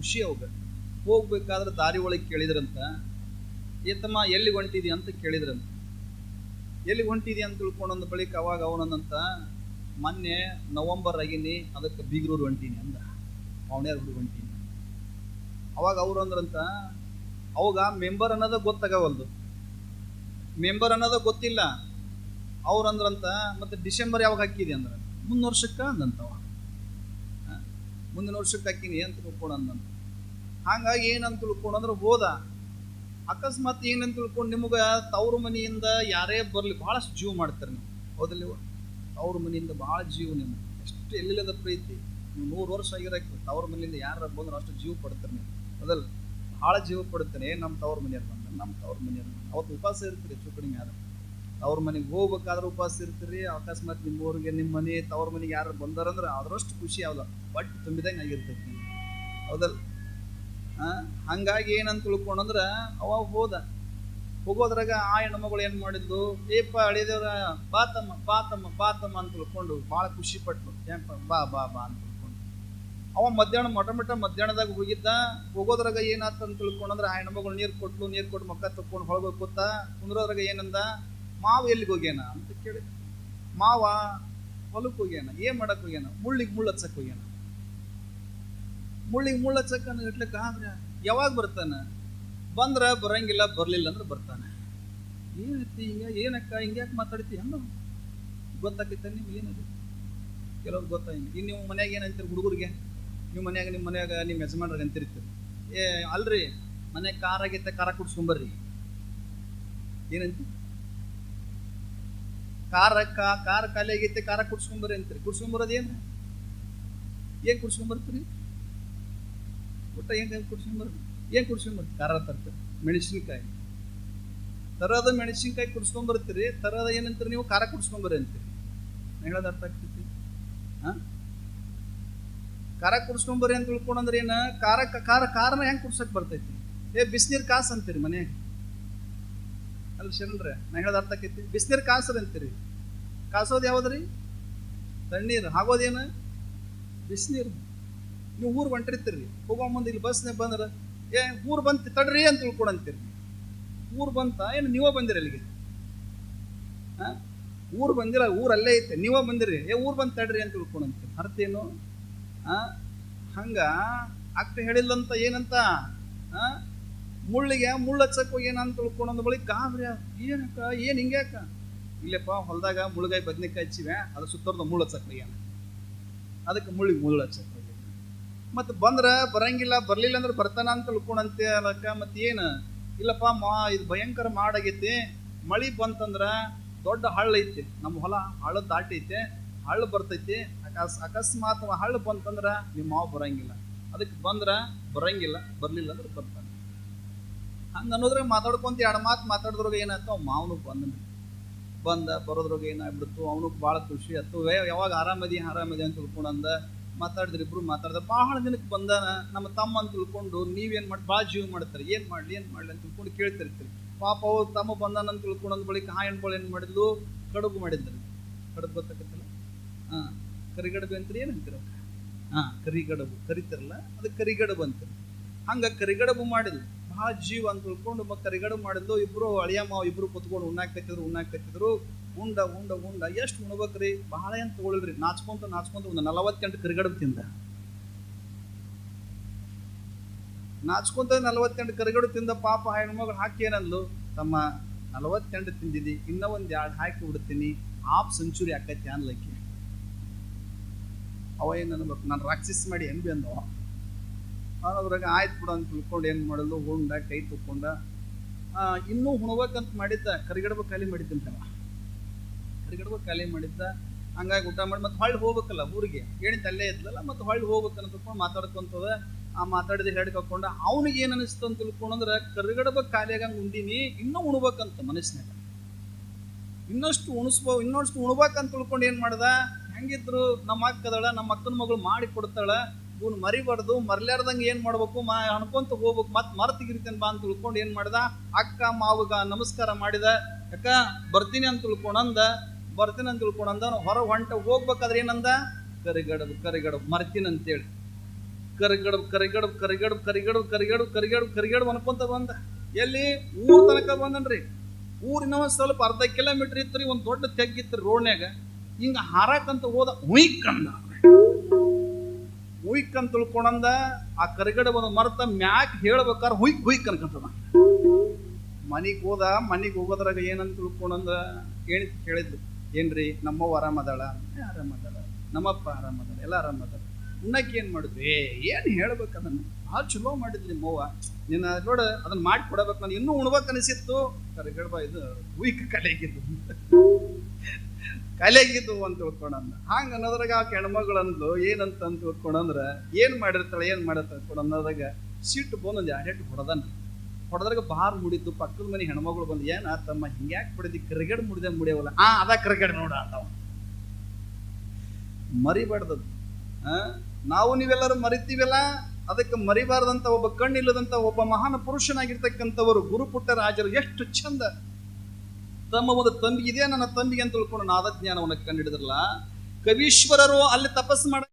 ಖುಷಿ ಅವಾಗ. ಹೋಗ್ಬೇಕಾದ್ರೆ ದಾರಿ ಒಳಗೆ ಕೇಳಿದ್ರಂತ, ಏತಮ್ಮ ಎಲ್ಲಿ ಹೊಂಟಿದಿ? ಅಂತ ಕೇಳಿದ್ರಂತ. ಎಲ್ಲಿ ಹೊಂಟಿದಿ? ಅಂತ ತಿಳ್ಕೊಂಡಂದ ಬಳಿಕ ಅವಾಗ ಅವನಂತ ಮೊನ್ನೆ ನವಂಬರ್ ಆಗಿನಿ, ಅದಕ್ಕೆ ಬೀಗ್ರೂರು ಹೊಂಟೀನಿ ಅಂದ. ಅವ್ರಿಗೆ ಹೊಂಟೀನಿ. ಅವಾಗ ಅವ್ರು ಅಂದ್ರಂತ, ಅವಾಗ ಮೆಂಬರ್ ಅನ್ನೋದ ಗೊತ್ತಾಗವಲ್ದು. ಮೆಂಬರ್ ಅನ್ನೋದ ಗೊತ್ತಿಲ್ಲ. ಅವ್ರಂದ್ರಂತ ಮತ್ತೆ ಡಿಸೆಂಬರ್ ಯಾವಾಗ ಹಾಕಿದೆ? ಅಂದ್ರೆ. ಮುಂದಿನ ವರ್ಷಕ್ಕೆ ಅಂದಂತವ ಮುಂದಿನ ವರ್ಷಕ್ಕೆ ಹಾಕಿನಿ ಅಂತ ತಿಳ್ಕೊಳನ್ ನಾನು. ಹಂಗಾಗಿ ಏನಂತ ತಿಳ್ಕೊಂಡಂದ್ರೆ ಹೋದ. ಅಕಸ್ಮಾತ್ ಏನಂತ ತಿಳ್ಕೊಂಡು ನಿಮಗೆ ತವ್ರ ಮನೆಯಿಂದ ಯಾರೇ ಬರಲಿ ಭಾಳಷ್ಟು ಜೀವ ಮಾಡ್ತಾರೆ ನೀವು. ಹೌದಲ್ಲ ಇವ? ತವ್ರ ಮನೆಯಿಂದ ಭಾಳ ಜೀವ ನಿಮ್ಗೆ. ಎಷ್ಟು ಎಲ್ಲಿಲ್ಲದ ಪ್ರೀತಿ? ನೀವು ನೂರು ವರ್ಷ ಆಗಿರಕ್ಕೆ ತವ್ರ ಮನೆಯಿಂದ ಯಾರು ಬಂದ್ರೆ ಅಷ್ಟು ಜೀವ ಪಡ್ತಾರೆ ನೀವು. ಹೌದಲ್ಲ ಭಾಳ ಜೀವ ಪಡ್ತಾನೆ. ನಮ್ಮ ತವ್ರ ಮನೆಯವ್ರು ಬಂದ ನಮ್ಮ ತವ್ರ ಮನೆಯವ್ರು ಅವತ್ತು ಉಪವಾಸ ಇರ್ತೀರಿ, ಹೆಚ್ಚು ಕಡಿಮೆ ಯಾರು ಅವ್ರ ಮನೆಗೆ ಹೋಗ್ಬೇಕಾದ್ರೆ ಉಪವಾಸ ಇರ್ತೀರಿ, ಅಕಸ್ಮಾತ್ ನಿಮ್ಮ ಊರಿಗೆ ನಿಮ್ಮ ಮನೆ, ತವ್ರ ಮನೆಗೆ ಯಾರು ಬಂದಾರಂದ್ರೆ ಅದರಷ್ಟು ಖುಷಿ ಯಾವ್ದು. ಬಟ್ ತುಂಬಿದಂಗೆ ಆಗಿರ್ತೈತಿ. ಹೌದಲ್ಲ? ಹಂಗಾಗಿ ಏನಂತ ತಿಳ್ಕೊಂಡಂದ್ರ ಅವ ಹೋದ. ಹೋಗೋದ್ರಾಗ ಆ ಹೆಣ್ಮಗಳು ಏನು ಮಾಡಿದ್ಲು? ಏಪ ಅಳಿದೇವ್ರ ಬಾತಮ್ಮ ಬಾತಮ್ಮ ಬಾತಮ್ಮ ಅಂತ ತಿಳ್ಕೊಂಡು ಭಾಳ ಖುಷಿ ಪಟ್ಲು. ಏನಪ್ಪ ಬಾ ಬಾ ಬಾ ಅಂತ ತಿಳ್ಕೊಂಡು. ಅವ ಮಧ್ಯಾಹ್ನ ಮೊಟ ಮೊಟ ಮಧ್ಯಾಹ್ನದಾಗ ಹೋಗಿದ್ದ. ಹೋಗೋದ್ರಾಗ ಏನಾತ ಅಂತ ತಿಳ್ಕೊಂಡಂದ್ರ ಆ ಹೆಣ್ಮಗಳು ನೀರು ಕೊಟ್ಲು, ನೀರು ಕೊಟ್ಟು ಮಕ್ಕ ತಕ್ಕೊಂಡು ಹೊಳಗೋಗಿ ಕೂತ. ಕುಂದ್ರೋದ್ರಾಗ ಏನಂದ? ಮಾವ ಎಲ್ಲಿಗೆ ಹೋಗ್ಯಾನ ಅಂತ ಕೇಳಿದ ಮಾವ ಹೊಲಕ್ಕೆ ಹೋಗ್ಯಾನ, ಏನ್ ಮಾಡಕ್ ಹೋಗ್ಯಾನ? ಮುಳ್ಳಿಗೆ ಮುಳ್ಳು ಹಚ್ಚಕ್ ಹೋಗ್ಯಾನ. ಮುಳ್ಳಿಗೆ ಮುಳ್ಳು ಹಚ್ಚಕ್ಕ ಇಟ್ಲಕ್ಕ ಆದ್ರೆ ಯಾವಾಗ ಬರ್ತಾನ? ಬಂದ್ರ ಬರಂಗಿಲ್ಲ, ಬರ್ಲಿಲ್ಲ ಅಂದ್ರೆ ಬರ್ತಾನೆ. ಏನೈತಿ ಹಿಂಗ, ಏನಕ್ಕ, ಹಿಂಗ್ಯಾಕೆ ಮಾತಾಡ್ತಿ ಅಂದ ಗೊತ್ತಾಕೈತ ನಿಮ್ಗೆ ಏನದು? ಕೆಲವ್ರು ಗೊತ್ತಾ ಇನ್ ಇನ್ನು ನೀವು ಮನ್ಯಾಗ ಏನಂತೀರಿ ಹುಡುಗರಿಗೆ? ನಿಮ್ಮ ಮನ್ಯಾಗ ನಿಮ್ಮ ಮನ್ಯಾಗ, ನಿಮ್ಮ ಯಜಮಾನ್ರಿಗೆ ಅಂತಿರ್ತೀರಿ. ಏ, ಅಲ್ರಿ ಮನೆ ಕಾರ್ ಆಗೈತೆ ಕಾರ ಕುಡ್ಸ್ಕೊಂಬರ್ರಿ ಏನಂತ? ಕಾರ ಕಾರ್ ಖಾಲಿ ಆಗೈತೆ ಕಾರ ಕುಡ್ಸ್ಕೊಂಬರ್ರಿ ಅಂತೀರಿ. ಕುಡ್ಸ್ಕೊಂಬರೋದು ಏನು? ಏನ್ ಕುಡ್ಸ್ಕೊಂಬರ್ತೀರಿ ಊಟ ಏನ್ ಕುಡ್ಸ್ಕೊಂಬರ್ರಿ ಏನ್ ಕುಡ್ಸ್ಕೊಂಬರ್ತೀರಿ ಖಾರ ತರ್ತೀರಿ ಮೆಣಸಿನ್ಕಾಯಿ. ತರದ ಮೆಣಸಿನ್ಕಾಯಿ ಕುಡ್ಸ್ಕೊಂಬರ್ತೀರಿ ತರದ ಏನಂತೀರಿ ನೀವು? ಖಾರ ಕುಡ್ಸ್ಕೊಂಬರಿ ಅಂತೀರಿ. ಹೇಳೋದು ಅರ್ಥ ಆಗ್ತೈತಿ? ಹಾ? ಖಾರ ಕುಡ್ಸ್ಕೊಂಬರಿ ಅಂತ ತಿಳ್ಕೊಂಡ್ರೆ ಏನು? ಖಾರ ಖಾರ, ಖಾರನ ಹೆಂಗ್ ಕುಡ್ಸಕ್ ಬರ್ತೈತಿ? ಏ, ಬಿಸಿನೀರ್ ಕಾಸು ಅಂತೀರಿ ಮನ್ಯಾಗ. ಅಲ್ಲ ಶರಣ್ರೆ, ನಾ ಹೇಳೋದು ಅರ್ಥ ಆಕೈತಿ. ಬಿಸಿನೀರ್ ಕಾಸ್ರಿ ಅಂತೀರಿ. ಕಾಸೋದು ಯಾವ್ದ್ರಿ? ತಣ್ಣೀರು. ಆಗೋದೇನು ಬಿಸಿನೀರು. ನೀವು ಊರು ಹೊಂಟಿರ್ತೀರಿ. ಹೋಗೋ ಮುಂದೆ ಇಲ್ಲಿ ಬಸ್ನೇ ಬಂದ್ರೆ, ಏ, ಊರು ಬಂತ ತಡ್ರಿ ಅಂತ ತಿಳ್ಕೊಡಂತೀರಿ ಊರು ಬಂತ, ಏನು ನೀವೇ ಬಂದಿರಿ ಅಲ್ಲಿಗೆ? ಆ? ಊರು ಬಂದಿರ, ಊರ್ ಅಲ್ಲೇ ಐತೆ. ನೀವೇ ಬಂದಿರಿ. ಏ, ಊರು ಬಂದು ತಡ್ರಿ ಅಂತ ತಿಳ್ಕೊಡಂತೀರಿ ಅರ್ಥ ಏನು? ಆ? ಹಂಗ ಅಕ್ಕ ಹೇಳಿಲ್ಲಂತ ಏನಂತ? ಆ? ಮುಳ್ಳಿಗೆ ಮುಳ್ಳು ಹಚ್ಚಕ್ಕೆ ಹೋಗಿ ನಾನು ತಿಳ್ಕೊಂಡೊಂದು ಬಳಿ ಗಾಬ್ರಿ ಏನಕ್ಕ, ಏನ್ ಹಿಂಗ್ಯಾಕ ಇಲ್ಲಪ್ಪ, ಹೊಲದಾಗ ಮುಳ್ಳಗಾಯಿ, ಬದ್ನೆಕಾಯಿ ಹಚ್ಚಿವೆ ಅದು ಸುತ್ತರ್ದ ಮುಳ್ಳು ಹಚ್ಚಕ್ ಹೋಗ್ಯಾನ ಅದಕ್ಕೆ ಮುಳ್ಳಿಗೆ ಮುಳ್ಳು ಹಚ್ಚಕ್ ಮತ್ತೆ ಬಂದ್ರ ಬರಂಗಿಲ್ಲ, ಬರ್ಲಿಲ್ಲ ಅಂದ್ರೆ ಬರ್ತಾನ ಅಂತ ತಿಳ್ಕೊಂಡಂತೆ ಅಲಕ್ಕ ಮತ್ತೆ ಏನು? ಇಲ್ಲಪ್ಪ, ಮಾ, ಇದು ಭಯಂಕರ ಮಾಡಾಗೈತಿ. ಮಳಿ ಬಂತಂದ್ರ ದೊಡ್ಡ ಹಳ್ಳ ಐತಿ. ನಮ್ಮ ಹೊಲ ಹಳ್ಳ ದಾಟೈತೆ, ಹಳ್ಳ ಬರ್ತೈತಿ. ಅಕಸ್, ಅಕಸ್ಮಾತ್ ಹಳ್ಳ ಬಂತಂದ್ರ ನಿಮ್ಮ ಮಾವ ಬರಂಗಿಲ್ಲ. ಅದಕ್ಕೆ ಬಂದ್ರ ಬರಂಗಿಲ್ಲ, ಬರ್ಲಿಲ್ಲ ಅಂದ್ರೆ ಬರ್ತಾನೆ. ಹಂಗ ಅನ್ನೋದ್ರಾಗ ಮಾತಾಡ್ಕೊಂತ ಎರಡು ಮಾತು ಮಾತಾಡಿದ್ರಾಗ ಏನಾಯ್ತು? ಅವ್ ಮಾವನು ಬಂದ ಬಂದ ಬರೋದ್ರಾಗ ಏನಾಗ್ಬಿಡ್ತು? ಅವನು ಭಾಳ ಖುಷಿ ಆಯ್ತು. ಯಾವಾಗ ಆರಾಮದಿ ಆರಾಮದಿ ಅಂತ ತಿಳ್ಕೊಂಡಂದ, ಮಾತಾಡಿದ್ರೆ ಇಬ್ರು, ಮಾತಾಡ್ದ ಭಾಳ ದಿನಕ್ಕೆ ಬಂದಾನ. ನಮ್ಮ ತಮ್ಮ ಅಂತ ತಿಳ್ಕೊಂಡು ನೀವೇನು ಮಾಡಿ ಭಾಳ ಜೀವ ಮಾಡ್ತಾರೆ. ಏನ್ ಮಾಡ್ಲಿ, ಏನು ಮಾಡ್ಲಿ ಅಂತ ತಿಳ್ಕೊಂಡು ಕೇಳ್ತಿರ್ತೀರಿ. ಪಾಪ ಅವ್ರು ತಮ್ಮ ಬಂದಾನ ಅಂತ ತಿಳ್ಕೊಂಡ್ ಬಳಿಕ ಹಾ ಹೆಣ್ಬಳು ಏನು ಮಾಡಿದ್ಲು? ಕಡುಬು ಮಾಡಿದ್ರು. ಕಡುಬು ಗೊತ್ತಾಗತ್ತಲ್ಲ? ಹಾಂ, ಕರಿಗಡುಬು ಅಂತೀರಿ ಅಂತೀರ ಹಾಂ, ಕರಿಗಡುಬು. ಕರಿತಿರಲ್ಲ? ಅದು ಕರಿಗಡುಬು ಅಂತೀರಿ. ಹಂಗ ಕರಿಗಡುಬು ಮಾಡಿದ್ಲು. ಭಾಳ ಜೀವ ಅಂತ ತಿಳ್ಕೊಂಡು ಮತ್ತೆ ರಿಗಡು ಮಾಡಿದ್ಲು ಇಬ್ರು ಅಳಿಯ ಮಾವ ಇಬ್ರು ಕುತ್ಕೊಂಡು ಉಣ್ಣಾಕತ್ತಿದ್ರು ಉಣ್ಣಾಕತ್ತಿದ್ರು ಉಂಡ ಉಂಡ ಉಂಡ. ಎಷ್ಟು ಉಣ್ಬೇಕ್ರಿ? ಬಹಳ ಏನ್ ತಗೊಳ್ರಿ ನಾಚ್ಕೊಂತ ನಾಚ್ಕೊಂತ ಒಂದು ನಲವತ್ತೆಂಟು ಕರಿಗಡ ತಿಂದ. ನಾಚ್ಕೊಂತ ನಲವತ್ತೆಂಟು ಕರಿಗಡು ತಿಂದ ಪಾಪ ಆ ಹೆಣ್ಮಗಳು ಹಾಕಿ ಏನಂದ್ಲು? ತಮ್ಮ ನಲವತ್ತೆಂಟು ತಿಂದಿದಿ, ಇನ್ನೂ ಒಂದ್ ಎರಡು ಹಾಕಿ ಬಿಡ್ತೀನಿ ಆಫ್ ಸೆಂಚುರಿ ಆಕೈತಿ ಅನ್ಲಕ್ಕಿ. ಅವ ಏನ್ ಅನ್ಬೇಕು? ನಾನು ರಾಕ್ಷಿಸ್ ಮಾಡಿ ಎಂಬಿ ಅಂದವ. ಅದ್ರಾಗ ಆಯ್ತು ಬಿಡು ಅಂತ ತಿಳ್ಕೊಂಡು ಏನ್ ಮಾಡಲು, ಉಂಡ, ಕೈ ತುಕ್ಕೊಂಡ ಇನ್ನೂ ಉಣ್ಬೇಕಂತ ಮಾಡಿದ್ದ, ಕರಿಗಡಬ ಖಾಲಿ ಮಾಡಿದ್ದಂತವ ಕರಿಗಡಬ ಖಾಲಿ ಮಾಡಿದ್ದ, ಹಂಗಾಗಿ ಊಟ ಮಾಡಿ ಮತ್ತೆ ಹೊಳ್ಳಿ ಹೋಗ್ಬೇಕಲ್ಲ ಊರಿಗೆ. ಏನಿತ್ತು ಅಲ್ಲೇ ಇದ್ಲಲ್ಲ, ಮತ್ತೆ ಹೊಳ್ಳಿ ಹೋಗ್ಬೇಕಂತ ತಿಳ್ಕೊಂಡು ಮಾತಾಡ್ಕೊಂತದ. ಆ ಮಾತಾಡಿದ ಹೇಳಿ ಹಾಕೊಂಡ ಅವನಿಗೆ ಏನ್ ಅನಿಸ್ತು ಅಂತ ತಿಳ್ಕೊಂಡ್ರ ಕರಿಗಡಬ ಖಾಲಿ ಆಗಂಗ್ ಉಂಡಿನಿ, ಇನ್ನೂ ಉಣ್ಬೇಕಂತ ಮನಸ್ಸಿನಾಗ. ಇನ್ನಷ್ಟು ಉಣಿಸ್ಬೋ, ಇನ್ನಷ್ಟು ಉಣ್ಬೇಕಂತ ತಿಳ್ಕೊಂಡು ಏನ್ ಮಾಡ್ದ, ಹೆಂಗಿದ್ರು ನಮ್ಮ ಅಕ್ಕದಳ, ನಮ್ಮ ಅಕ್ಕನ ಮಗಳು ಮಾಡಿ ಕೊಡ್ತಾಳ ಇವ್ನು ಮರಿಬಾರ್ದು, ಮರ್ಲಾರ್ದಂಗೆ ಏನು ಮಾಡ್ಬೇಕು, ಮಾ ಅನ್ಕೊಂತ ಹೋಗ್ಬೇಕು. ಮತ್ ಮರ್ತಿಗಿರ್ತೇನೆ ಬಾ ಅಂತ ತಿಳ್ಕೊಂಡು ಏನು ಮಾಡ್ದ? ಅಕ್ಕ, ಮಾವಗ ನಮಸ್ಕಾರ ಮಾಡಿದ. ಯಾಕ ಬರ್ತೀನಿ ಅಂತ ತಿಳ್ಕೊಂಡಂದ ಬರ್ತೀನಿ ಅಂತ ತಿಳ್ಕೊಂಡಂದ ಹೊರ ಹೊಂಟ ಹೋಗ್ಬೇಕಾದ್ರೆ ಏನಂದ? ಕರಿಗಡಬು ಕರಿಗಡಬು, ಮರ್ತೀನಿ ಅಂತೇಳಿ ಕರಿಗಡಬು ಕರಿಗಡಬು ಕರಿಗಡಬು ಕರಿಗಡಬು ಕರಿಗಡಬು ಕರಿಗಡಬು ಕರಿಗಡಬು ಅನ್ಕೊಂತ ಬಂದ. ಎಲ್ಲಿ? ಊರ್ ತನಕ ಬಂದನ್ರಿ. ಊರಿನ ಸ್ವಲ್ಪ ಅರ್ಧ ಕಿಲೋಮೀಟರ್ ರೀ, ಒಂದು ದೊಡ್ಡ ತೆಗ್ಗಿತ್ತು ರೋಡ್ನ್ಯಾಗ. ಹಿಂಗೆ ಹಾರಾಕಂತ ಹೋದ ಹುಯ್ಕಂದ. ಹುಯ್ಕ್ ಅಂತ ತಿಳ್ಕೊಂಡಂದ ಆ ಕರಿಗಡೆ ಒಂದು ಮರ್ತ ಮ್ಯಾಕ್ ಹೇಳ್ಬೇಕಾದ್ರೆ ಹುಯ್ಕ್ ಹುಯ್ಕ್ ಅನ್ಕಂತದ. ಮನಿಗ್ ಹೋದ ಮನಿಗೆ ಹೋಗೋದ್ರಾಗ ಏನಂತ ತಿಳ್ಕೊಂಡಂದ ಕೇಳಿ ಕೇಳಿದ್ಲು ಏನ್ರಿ ನಮ್ಮವ್ವ ಆರಾಮದಾಳ "ಏ, ಆರಾಮದಾಳ ನಮ್ಮಪ್ಪ ಆರಾಮದಾಳ ಎಲ್ಲ ಆರಾಮದಾಳ ಉಣ್ಣಕ್ಕೆ ಏನು ಮಾಡಿದ್ವಿ ಏನು ಹೇಳ್ಬೇಕು ಅದನ್ನ? ಭಾಳ ಚಲೋ ಮಾಡಿದ್ರಿ ನಿಮ್ಮವ್ವ ನಿನ್ನ ನೋಡ ಅದನ್ನ ಮಾಡಿ ಕೊಡಬೇಕು ನಾನು ಇನ್ನೂ ಉಣ್ಬೇಕು ಅನಿಸಿತ್ತು. ಕರಿಗಡಬ ಇದು ಹುಯ್ಕ್ ಕಲೆಗಿದ್ದು ಕಲೆಗಿದ್ದು ಅಂತ ತಿಳ್ಕೊಂಡಂದ ಹಂಗೆ ಅನ್ನೋದ್ರಾಗ ಆ ಕೆಣಮಗಳಂದು ಏನಂತ ಅಂತ ತಿಳ್ಕೊಂಡಂದ್ರ ಏನು ಮಾಡಿರ್ತಾಳೆ ಏನು ಮಾಡಿರ್ತಾಳೆ ತಿಳ್ಕೊಂಡು ಅನ್ನೋದಾಗ ಸಿಟ್ಟು ಬಂದೊಂದು ಎರಡೆಟ್ಟು ಹೊಡೆದನ. ಹೊಡೆದ್ರಾಗ ಬಾರ್ ಮುಡಿದ್ದು, ಪಕ್ಕದ ಮನೆ ಹೆಣ್ಮಗಳು ಬಂದು, ಏನ ತಮ್ಮ ಹಿಂಗ್ಯಾಕ್ ಬಿಡಿದಿ ಕ್ರಿಕೆಟ್ ಮುಡಿದೆ ಮುಡಿಯವಲ್ಲ ಆ, ಅದ ಕ್ರಿಕೆಟ್ ನೋಡ, ಅಂದವ. ಮರಿಬಾರ್ದದು. ನಾವು ನೀವೆಲ್ಲರೂ ಮರಿತೀವಲ್ಲ? ಅದಕ್ಕೆ ಮರಿಬಾರ್ದಂತ ಒಬ್ಬ ಕಣ್ಣಿಲ್ಲದಂತ ಒಬ್ಬ ಮಹಾನ್ ಪುರುಷನಾಗಿರ್ತಕ್ಕಂಥವರು ಗುರುಪುಟ್ಟ ರಾಜರು ಎಷ್ಟು ಚಂದ ತಮ್ಮ ಒಂದು ತಂಬಿ ಇದೆ ನನ್ನ ತಂಬಿಗೆ ಅಂತ ತಿಳ್ಕೊಂಡು ನಾದಜ್ಞಾನವನ್ನು ಕಂಡಿಡಿದ್ರಲ್ಲ ಕವೀಶ್ವರರು ಅಲ್ಲಿ ತಪಸ್ಸು ಮಾಡ